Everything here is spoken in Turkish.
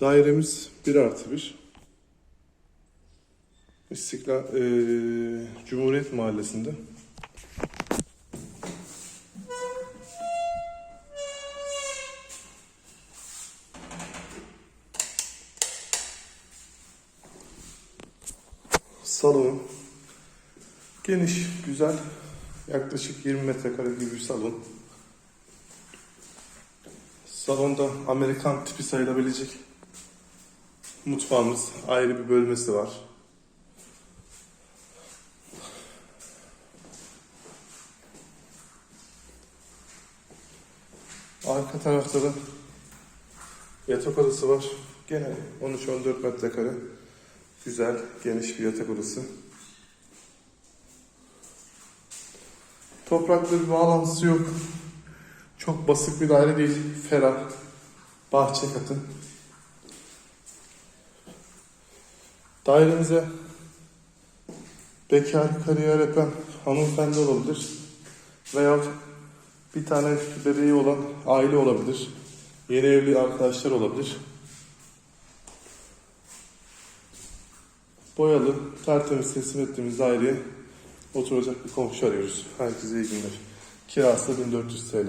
Dairemiz 1 artı 1. İstiklal, eee, Cumhuriyet Mahallesi'nde. Salon geniş, güzel. Yaklaşık 20 metrekare gibi bir salon. Salonda Amerikan tipi sayılabilecek mutfağımız, ayrı bir bölmesi var. Arka tarafta da yatak odası var. Gene 13-14 metrekare. Güzel, geniş bir yatak odası. Toprakla bir bağlantısı yok. Çok basık bir daire değil. Ferah. Bahçe katı. Dairemize bekar kariyer yapan hanımefendi olabilir. Veya bir tane bebeği olan aile olabilir. Yeni evli arkadaşlar olabilir. Boyalı, tertemiz teslim ettiğimiz daireye oturacak bir komşu arıyoruz. Herkese iyi günler. Kirası da 1400 TL.